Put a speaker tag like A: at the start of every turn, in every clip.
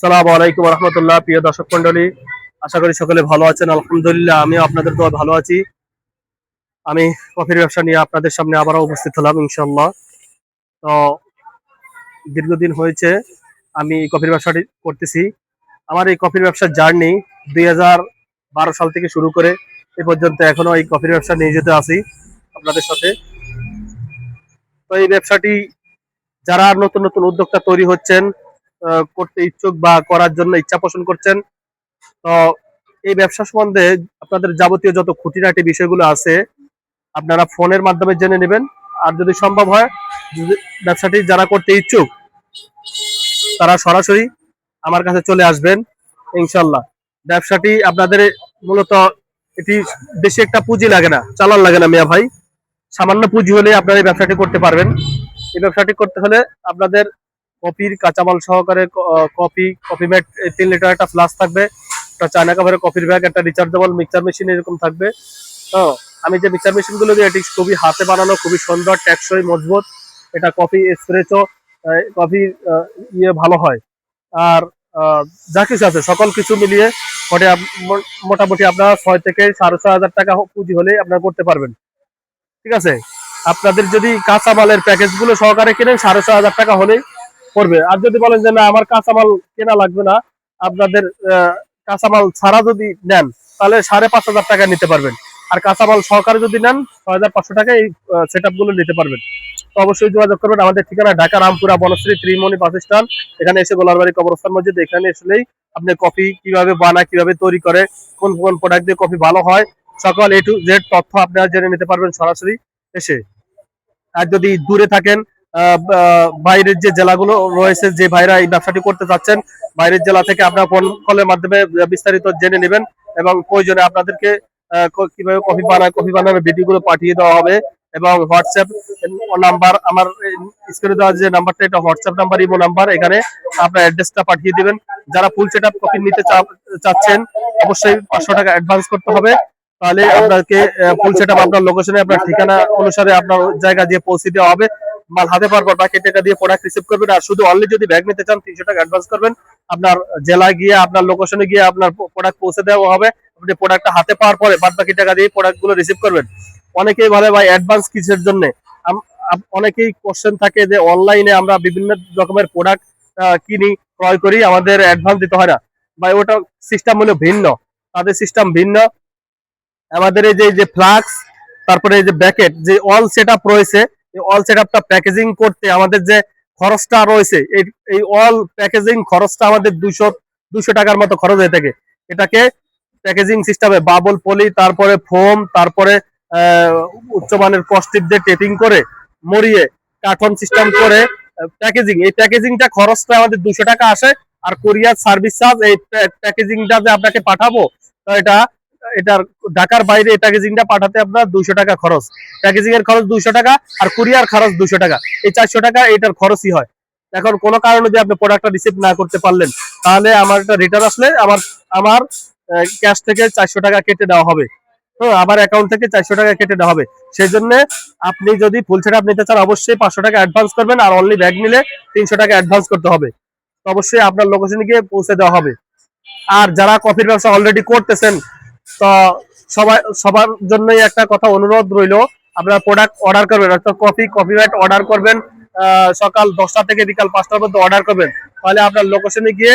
A: সালামু আলাইকুম রহমতুল্লাহ, প্রিয় দর্শক মন্ডলী আশা করি সকলে ভালো আছেন, আলহামদুলিল্লাহ, আমিও আপনাদের তো ভালো আছি। আমি কফির ব্যবসা নিয়ে আপনাদের সামনে আবারও উপস্থিত হলাম ইনশাল্লাহ তো, দীর্ঘদিন হয়েছে, আমি কফির ব্যবসাটি করতেছি। আমার এই কফির ব্যবসার জার্নি দুই বারো সাল থেকে শুরু করে এ পর্যন্ত এখনও এই কফির ব্যবসা নিয়ে যেতে আসি আপনাদের সাথে। তো, এই ব্যবসাটি যারা নতুন নতুন উদ্যোক্তা তৈরি হচ্ছেন করতে ইচ্ছুক বা করার জন্য ইচ্ছা পোষণ করছেন। তো এই ব্যবসা সম্বন্ধে আপনাদের যাবতীয় যত খুঁটিনাটি বিষয়গুলো আছে, আপনারা ফোনের মাধ্যমে জেনে নেবেন। আর যদি সম্ভব হয় ব্যবসাটি যারা করতে ইচ্ছুক, তারা সরাসরি আমার কাছে চলে আসবেন ইনশাল্লাহ ব্যবসাটি আপনাদের মূলত এটি বেশি একটা পুঁজি লাগে না, চালান লাগে না মিয়া ভাই। সামান্য পুঁজি হলে আপনারা এই ব্যবসাটি করতে পারবেন। এই ব্যবসাটি করতে হলে আপনাদের কপির কাঁচামাল সহকারে কপি কপি ম্যাট তিন লিটার একটা ফ্লাস থাকবে। একটা চায়না কাভারের কফির ব্যাগ, একটা রিচার্জেবল মিক্সার মেশিন এরকম থাকবে। হ্যাঁ আমি যে মিক্সার মেশিনগুলো দিই এটি খুবই হাতে বানানো, খুবই সুন্দর, টেকসই, মজবুত, এটা কফি এসপ্রেসো কফি ইয়ে ভালো হয়। আর যা কিছু আছে, সকল কিছু মিলিয়ে মোটে মোটামুটি আপনার ছয় থেকে সাড়ে ছয় হাজার টাকা পুঁজি হলে আপনারা করতে পারবেন। ঠিক আছে? আপনাদের যদি কাঁচামালের প্যাকেজগুলো সহকারে কিনেন, সাড়ে ছয় হাজার টাকা হলেই পড়বে আর যদি বলেন যে, না, আমার কাঁচামাল কেনা লাগবে না, আপনাদের কাঁচামাল ছাড়া যদি নেন, তাহলে সাড়ে পাঁচ হাজার টাকা নিতে পারবেন। আর কাঁচামাল সহকারে যদি নেন, ছয় হাজার পাঁচশো টাকা এই সেটগুলো নিতে পারবেন। তো অবশ্যই যোগাযোগ করবেন আমাদের ঠিকানা ঢাকা, রামপুরা, বনশ্রী, ত্রিমণি বাস স্ট্যান্ড। এখানে এসে গোলারবাড়ি কবরস্থান মসজিদ, এখানে এসলেই আপনি কফি কীভাবে বানায়, কীভাবে তৈরি করে, কোন কোন প্রোডাক্ট দিয়ে কফি ভালো হয়, সকল এ টু জেড তথ্য আপনারা জেনে নিতে পারবেন সরাসরি এসে। আর যদি দূরে থাকেন বাইরের যে জেলাগুলো রয়েছে, যে ভাইরা এই ব্যবসাটি করতে চাচ্ছেন বাইরের জেলা থেকে আপনারা ফোন কলের মাধ্যমে বিস্তারিত জেনে নেবেন এবং প্রয়োজনে আপনাদেরকে কীভাবে কফি বানায় কফি বানানোর ভিডিওগুলো পাঠিয়ে দেওয়া হবে এবং হোয়াটসঅ্যাপ নাম্বার, আমার স্ক্রিনে দেওয়া যে নাম্বারটা, এটা হোয়াটসঅ্যাপ নাম্বার, ইমো নাম্বার, এখানে আপনার অ্যাড্রেসটা পাঠিয়ে দিবেন। যারা ফুল সেট আপ কফি নিতে চাচ্ছেন, অবশ্যই পাঁচশো টাকা অ্যাডভান্স করতে হবে। তাহলে আপনাকে ফুল সেট আপ আপনার লোকেশনে আপনার ঠিকানা অনুসারে আপনার জায়গা দিয়ে পৌঁছে দেওয়া হবে। মাল হাতে পাওয়ার পর বাকি টাকা দিয়ে প্রোডাক্ট রিসিভ করবেন। আর শুধু অনলি যদি ব্যাগ নিতে চান, তিনশো টাকা অ্যাডভান্স করবেন। আপনার জেলায় গিয়ে, আপনার লোকেশনে গিয়ে আপনার প্রোডাক্ট পৌঁছে দেওয়া হবে। আপনি প্রোডাক্টটা হাতে পাওয়ার পরে বাদ বাকি টাকা দিয়ে প্রোডাক্টগুলো রিসিভ করবেন। অনেকেই বলে ভাই অ্যাডভান্স কিসের জন্য? অনেকেই কোশ্চেন থাকে যে অনলাইনে আমরা বিভিন্ন রকমের প্রোডাক্ট কিনি, ক্রয় করি, আমাদের অ্যাডভান্স দিতে হয় না। ভাই, ওটা সিস্টেম হলো ভিন্ন। তাদের সিস্টেম ভিন্ন। আমাদের এই যে ফ্লাক্স তারপরে এই যে ব্যাকেট যে অল সেট রয়েছে অল সেট আপটা প্যাকেজিং করতে আমাদের যে খরচটা রয়েছে, এই এই অল প্যাকেজিং খরচটা আমাদের দুশো দুশো টাকার মতো খরচ হয়ে থাকে। এটাকে প্যাকেজিং সিস্টেমে বাবল পলি তারপরে ফোম তারপরে উচ্চমানের কস্টিপ দিয়ে টেপিং করে মরিয়ে কার্টন সিস্টেম করে প্যাকেজিং এই প্যাকেজিংটা খরচটা আমাদের দুশো টাকা আসে, আর কোরিয়ার সার্ভিস চার্জ এই প্যাকেজিংটা যে আপনাকে পাঠাবো, তো এটা এটার ঢাকার বাইরে প্যাকেজিংটা পাঠাতে আপনার দুইশো টাকা খরচ। প্যাকেজিং এর খরচ দুইশো টাকা আর কুরিয়ার খরচ দুইশো টাকা। এই চারশো টাকা এটার খরচই হয়। এখন কোনো কারণে যদি আপনি প্রোডাক্টটা রিসিভ না করতে পারলেন, তাহলে আমার একটা রিটার্ন আসলে আমার আমার ক্যাশ থেকে চারশো টাকা কেটে দেওয়া হবে। হ্যাঁ আমার অ্যাকাউন্ট থেকে চারশো টাকা কেটে দেওয়া হবে। সেই জন্য আপনি যদি ফুল সেট নিতে চান, অবশ্যই পাঁচশো টাকা অ্যাডভান্স করবেন আর অনলি ব্যাগ নিলে তিনশো টাকা অ্যাডভান্স করতে হবে। অবশ্যই আপনার লোকেশনে গিয়ে পৌঁছে দেওয়া হবে। আর যারা কফির ব্যবসা অলরেডি করতেছেন তো সবাই সবার জন্যই একটা কথা অনুরোধ রইল। আপনারা প্রোডাক্ট অর্ডার করবেন, অর্থাৎ কফি কফি ম্যাট অর্ডার করবেন সকাল দশটা থেকে বিকাল পাঁচটার মধ্যে অর্ডার করবেন। তাহলে আপনার লোকেশনে গিয়ে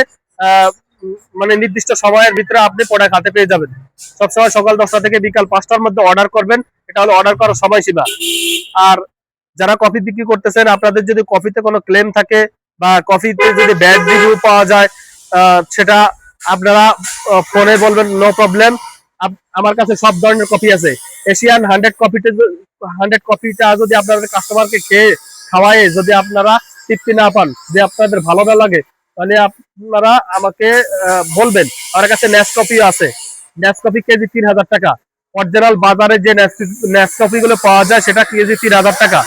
A: মানে নির্দিষ্ট সময়ের ভিতরে আপনি প্রোডাক্ট হাতে পেয়ে যাবেন। সবসময় সকাল দশটা থেকে বিকাল পাঁচটার মধ্যে অর্ডার করবেন। এটা হলো অর্ডার করার সময়সীমা। আর যারা কফি বিক্রি করতেছেন, আপনাদের যদি কফিতে কোনো ক্লেম থাকে বা কফিতে যদি ব্যাড রিভিউ পাওয়া যায় সেটা আপনারা ফোনে বলবেন নো প্রবলেম আমার কাছে সব ধরনের কফি আছে। এশিয়ান হান্ড্রেড কফিতে হান্ড্রেড কফিটা যদি আপনাদের কাস্টমারকে খেয়ে খাওয়ায়ে, যদি আপনারা তৃপ্তি না পান যে আপনাদের ভালো না লাগে, তাহলে আপনারা আমাকে বলবেন। আমার কাছে ন্যাস কফি আছে। ন্যাস কফি কেজি তিন হাজার টাকা। অরিজিনাল বাজারে যে ন্যাস কফি গুলো পাওয়া যায়, সেটা কেজি তিন হাজার টাকা।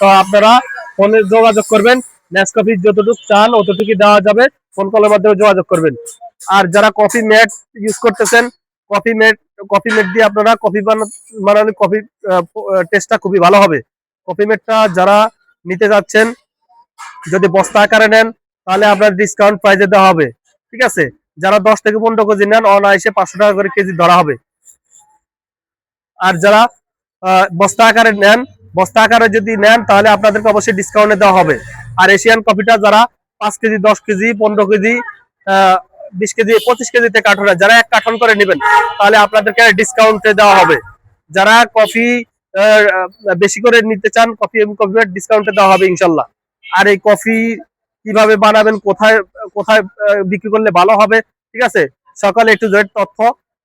A: তো আপনারা ফোনে যোগাযোগ করবেন। ন্যাস কফি যতটুকু চান অতটুকু দেওয়া যাবে। ফোন কলের মাধ্যমে যোগাযোগ করবেন। আর যারা কফি ম্যাট ইউজ করতেছেন কফি মেট কফি মেট দিয়ে আপনারা কফি বানালে কফি টেস্টটা খুবই ভালো হবে। কফি মেটটা যারা নিতে যাচ্ছেন, যদি বস্তা আকারে নেন, তাহলে আপনার ডিসকাউন্ট প্রাইজে দেওয়া হবে। ঠিক আছে? যারা দশ থেকে পনেরো কেজি নেন অনায়াসে পাঁচশো টাকা করে কেজি ধরা হবে। আর যারা বস্তা আকারে নেন, বস্তা আকারে যদি নেন, তাহলে আপনাদেরকে অবশ্যই ডিসকাউন্টে দেওয়া হবে। আর এশিয়ান কফিটা যারা পাঁচ কেজি, দশ কেজি, পনেরো কেজি বিশ কেজি, পঁচিশ কেজিতে কার্টুনে যারা এক কার্টন করে নেবেন, তাহলে আপনাদেরকে ডিসকাউন্টে দেওয়া হবে। যারা কফি বেশি করে নিতে চান, কফি এবং কফি ডিসকাউন্টে দেওয়া হবে ইনশাল্লাহ। আর এই কফি কীভাবে বানাবেন, কোথায় কোথায় বিক্রি করলে ভালো হবে, ঠিক আছে? সকালে একটু জয়ের তথ্য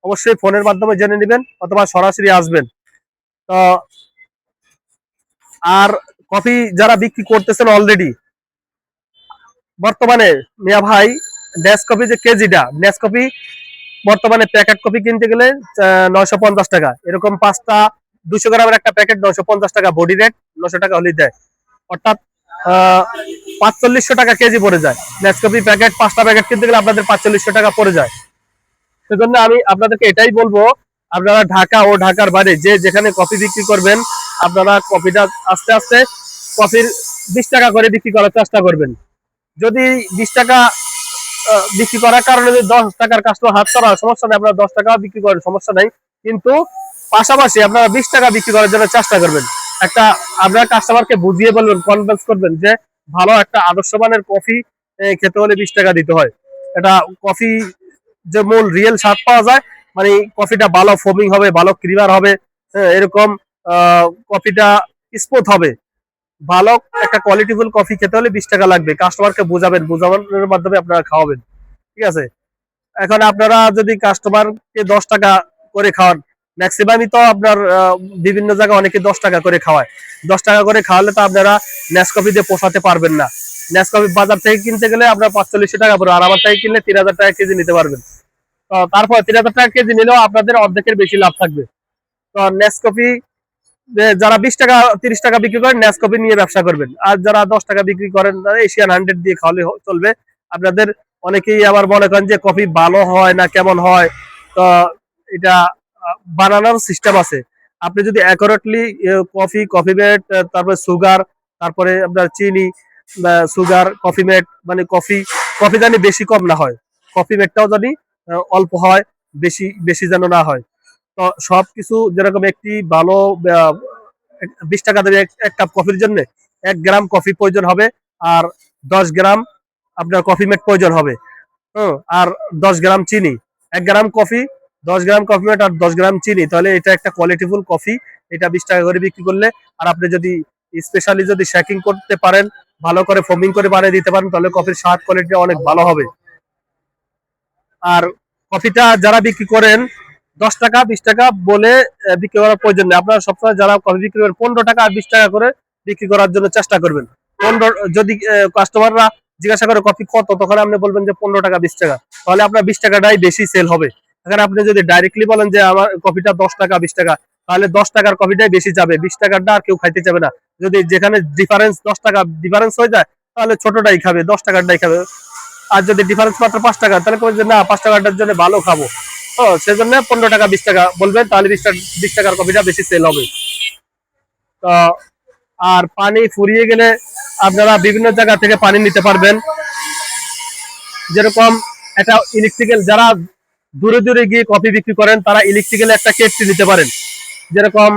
A: অবশ্যই ফোনের মাধ্যমে জেনে নেবেন, অথবা সরাসরি আসবেন। তো, আর কফি যারা বিক্রি করতেছেন অলরেডি বর্তমানে মিয়া ভাই কফি যে কেজিটা কফি বর্তমানে প্যাকেট কপি কিনতে গেলে নয়শো পঞ্চাশ টাকা। এরকম পাঁচটা, দুশো গ্রামের একটা প্যাকেট নয়শো পঞ্চাশ টাকা। বডি রেট নশো টাকা হলেই দেয়। অর্থাৎ পাঁচচল্লিশশো টাকা কেজি পড়ে যায়। নেসকপি প্যাকেট পাঁচটা প্যাকেট কিনতে গেলে আপনাদের পাঁচচল্লিশশো টাকা পড়ে যায়। সেজন্য আমি আপনাদেরকে এটাই বলব, আপনারা ঢাকা ও ঢাকার বাইরে যে যেখানে কফি বিক্রি করবেন, আপনারা কফিটা আস্তে আস্তে কফির বিশ টাকা করে বিক্রি করার চেষ্টা করবেন। যদি বিশ টাকা বিক্রি করার কারণে যদি দশ টাকার কাস্টমার হাত করা সমস্যা নেই আপনারা দশ টাকা বিক্রি করেন সমস্যা নাই। কিন্তু পাশাপাশি আপনারা বিশ টাকা বিক্রি করার জন্য চেষ্টা করবেন। একটা আপনারা কাস্টমারকে বুঝিয়ে বলবেন কনভিন্স করবেন যে ভালো একটা আদর্শ মানের কফি খেতে হলে বিশ টাকা দিতে হয়। এটা কফি যে মূল রিয়েল স্বাদ পাওয়া যায় মানে কফিটা ভালো ফোমিং হবে ভালো ক্রিমার হবে হ্যাঁ, এরকম কফিটা স্মুথ হবে। ভালো একটা কোয়ালিটিফুল কফি খেতে হলে বিশ টাকা লাগবে। কাস্টমারকে বোঝাবেন, বোঝানোর মাধ্যমে আপনারা খাওয়াবেন। ঠিক আছে? এখন আপনারা যদি কাস্টমারকে দশ টাকা করে খাওয়ান ম্যাক্সিমামই তো আপনার বিভিন্ন জায়গায় অনেকে দশ টাকা করে খাওয়ায়। দশ টাকা করে খাওয়ালে তো আপনারা নেসকফি দিয়ে পোষাতে পারবেন না। নেসকফি বাজার থেকে কিনতে গেলে আপনার পাঁচচল্লিশশো টাকা পড়বে আর আমার থেকে কিনলে তিন হাজার টাকা কেজি নিতে পারবেন। তো তারপর তিন হাজার টাকা কেজি নিলেও আপনাদের অর্ধেকের বেশি লাভ থাকবে। তো নেসকফি যারা বিশ টাকা, তিরিশ টাকা বিক্রি করেন নেসকফি নিয়ে ব্যবসা করবেন। আর যারা দশ টাকা বিক্রি করেন, তারা এশিয়ান হান্ড্রেড দিয়ে খাওয়ালে চলবে। আপনাদের অনেকেই আবার মনে করেন যে কফি ভালো হয় না, কেমন হয়? তো এটা বানানোর সিস্টেম আছে। আপনি যদি অ্যাকুরেটলি কফি কফি মেট তারপরে সুগার তারপরে আপনার চিনি সুগার কফি মেট মানে কফি কফি জানি বেশি কম না হয়। কফি মেটটাও জানি অল্প হয়, বেশি বেশি যেন না হয়। তো সবকিছু যেরকম একটি ভালো বিশ টাকা দেবে এক- কাপ কফির জন্য এক গ্রাম কফি প্রয়োজন হবে আর দশ গ্রাম আপনার কফি মেট প্রয়োজন হবে। হুম, আর দশ গ্রাম চিনি এক গ্রাম কফি দশ গ্রাম কফি মেট আর দশ গ্রাম চিনি তাহলে এটা একটা কোয়ালিটিফুল কফি এটা বিশ টাকা করে বিক্রি করলে আর আপনি যদি স্পেশালি যদি শ্যাকিং করতে পারেন ভালো করে ফোমিং করে বানিয়ে দিতে পারেন তাহলে কফির স্বাদ কোয়ালিটি অনেক ভালো হবে। আর কফিটা যারা বিক্রি করেন দশ টাকা, বিশ টাকা বলে বিক্রি করার প্রয়োজন নেই। আপনারা সবসময় যারা কফি বিক্রি করেন পনেরো টাকা আর বিশ টাকা করে বিক্রি করার জন্য চেষ্টা করবেন। পনেরো, যদি কাস্টমাররা জিজ্ঞাসা করে কফি কত, তখন আপনি বলবেন যে পনেরো টাকা, বিশ টাকা। তাহলে আপনার বিশ টাকাটাই বেশি সেল হবে। এখানে আপনি যদি ডাইরেক্টলি বলেন যে আমার কফিটা দশ টাকা, বিশ টাকা, তাহলে দশ টাকার কফিটাই বেশি যাবে। বিশ টাকারটা আর কেউ খাইতে যাবে না। যদি যেখানে ডিফারেন্স দশ টাকা ডিফারেন্স হয়ে যায়, তাহলে ছোটটাই খাবে, দশ টাকারটাই খাবে। আর যদি ডিফারেন্স মাত্র পাঁচ টাকা, তাহলে না, পাঁচ টাকাটার জন্য ভালো খাব। ও, সেজন্য পনেরো টাকা বিশ টাকা বলবেন, তাহলে বিশ বিশ টাকার কফিটা বেশি সেল হবে। তো, আর পানি ফুরিয়ে গেলে আপনারা বিভিন্ন জায়গা থেকে পানি নিতে পারবেন। যেরকম একটা ইলেকট্রিক্যাল যারা দূরে দূরে গিয়ে কফি বিক্রি করেন, তারা ইলেকট্রিক্যাল একটা কেটলি নিতে পারেন। যেরকম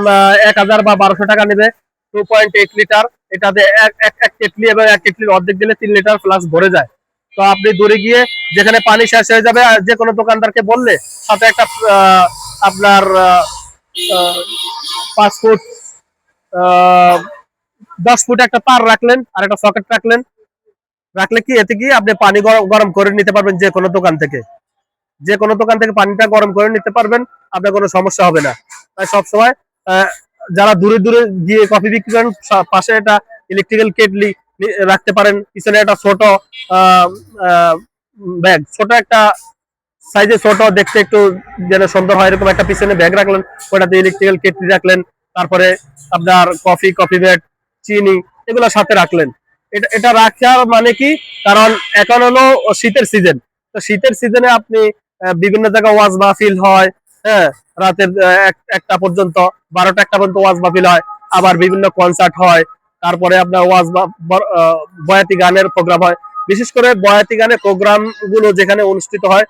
A: এক হাজার বা বারোশো টাকা নেবে টু পয়েন্ট এইট লিটার এটাতে এক এক কেটলি এবং এক কেটলির অর্ধেক দিলে তিন লিটার ফ্লাক্স ভরে যায়। তো আপনি দূরে গিয়ে যেখানে পানি শেষ হয়ে যাবে যে কোনো দোকানদারকে বললে সাথে একটা আপনার পাঁচ ফুট দশ ফুট একটা তার রাখলেন আর একটা সকেট রাখলেন। রাখলে কি এতে কি আপনি পানি গরম করে নিতে পারবেন যে কোনো দোকান থেকে। যে কোনো দোকান থেকে পানিটা গরম করে নিতে পারবেন, আপনার কোনো সমস্যা হবে না। তাই সবসময় যারা দূরে দূরে গিয়ে কফি বিক্রি করেন পাশে একটা ইলেকট্রিক্যাল কেটলি রাখতে পারেন। পিছনে একটা ছোট ব্যাগ। ছোট একটা সাইজে ছোট, দেখতে একটু যেন সুন্দর হয়, এরকম একটা পিছনে ব্যাগ রাখলেন, ওটাতে ইলেকট্রিক্যাল কেটলি রাখলেন, তারপরে আপনার কফি কফি বেড চিনি, এগুলো সাথে রাখলেন। এটা এটা রাখার মানে কি? কারণ এখন হলো শীতের সিজন তো শীতের সিজনে আপনি বিভিন্ন জায়গায় ওয়াজ মাহফিল হয় হ্যাঁ? রাতের এক- একটা পর্যন্ত, বারোটা একটা পর্যন্ত ওয়াজ মাহফিল হয়, আবার বিভিন্ন কনসার্ট হয় তারপরে আপনার ওয়াজ বা- বয়াতি গানের প্রোগ্রাম হয়। বিশেষ করে বয়াতি গানের প্রোগ্রামগুলো যেখানে অনুষ্ঠিত হয়,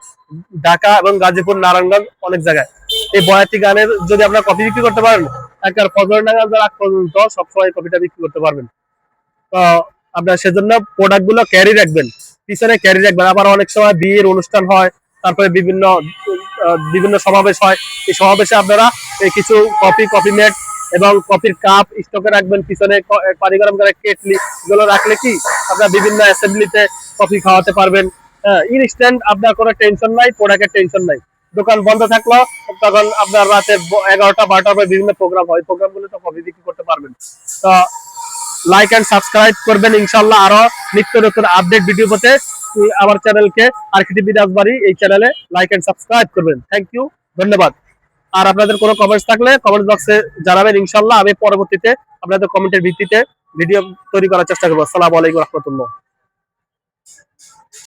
A: ঢাকা এবং গাজীপুর, নারায়ণগঞ্জ, অনেক জায়গায়। এই বয়াতি গানের যদি আপনারা কপি বিক্রি করতে পারেন একবার ফজর নাগাদ আগ পর্যন্ত সবসময় কপিটা বিক্রি করতে পারবেন। তো আপনার সেজন্য প্রোডাক্টগুলো ক্যারি রাখবেন, পিছনে ক্যারি রাখবেন। আবার অনেক সময় বিয়ের অনুষ্ঠান হয়, তারপরে বিভিন্ন বিভিন্ন সমাবেশ হয়। এই সমাবেশে আপনারা কিছু কফি কফি মেট এবং কফির কাপ স্টকে রাখবেন, পিছনে পানি গরম করে কেটলি এগুলো রাখলে কি আপনার বিভিন্ন অ্যাসেম্বলিতে কফি খাওয়াতে পারবেন। হ্যাঁ ইনস্ট্যান্ট আপনার কোনো টেনশন নাই প্রোডাক্টের টেনশন নাই। দোকান বন্ধ থাকল, তখন আপনার রাতে এগারোটা বারোটা পর বিভিন্ন প্রোগ্রাম হয়। প্রোগ্রামগুলো তো কফি বিক্রি করতে পারবেন। তো লাইক এন্ড সাবস্ক্রাইব করবেন ইনশাল্লাহ আরও নিত্য নতুন আপডেট ভিডিও পেতে। আমার চ্যানেলকে আর্কিটি বিরাজবাড়ি এই চ্যানেলে লাইক এন্ড সাবস্ক্রাইব করবেন। থ্যাংক ইউ ধন্যবাদ। আর আপনাদের কোনো কমেন্টস থাকলে কমেন্ট বক্সে জানাবেন ইনশাল্লাহ আমি পরবর্তীতে আপনাদের কমেন্টের ভিত্তিতে ভিডিও তৈরি করার চেষ্টা করব। আসসালামু আলাইকুম রহমতুল্লাহ।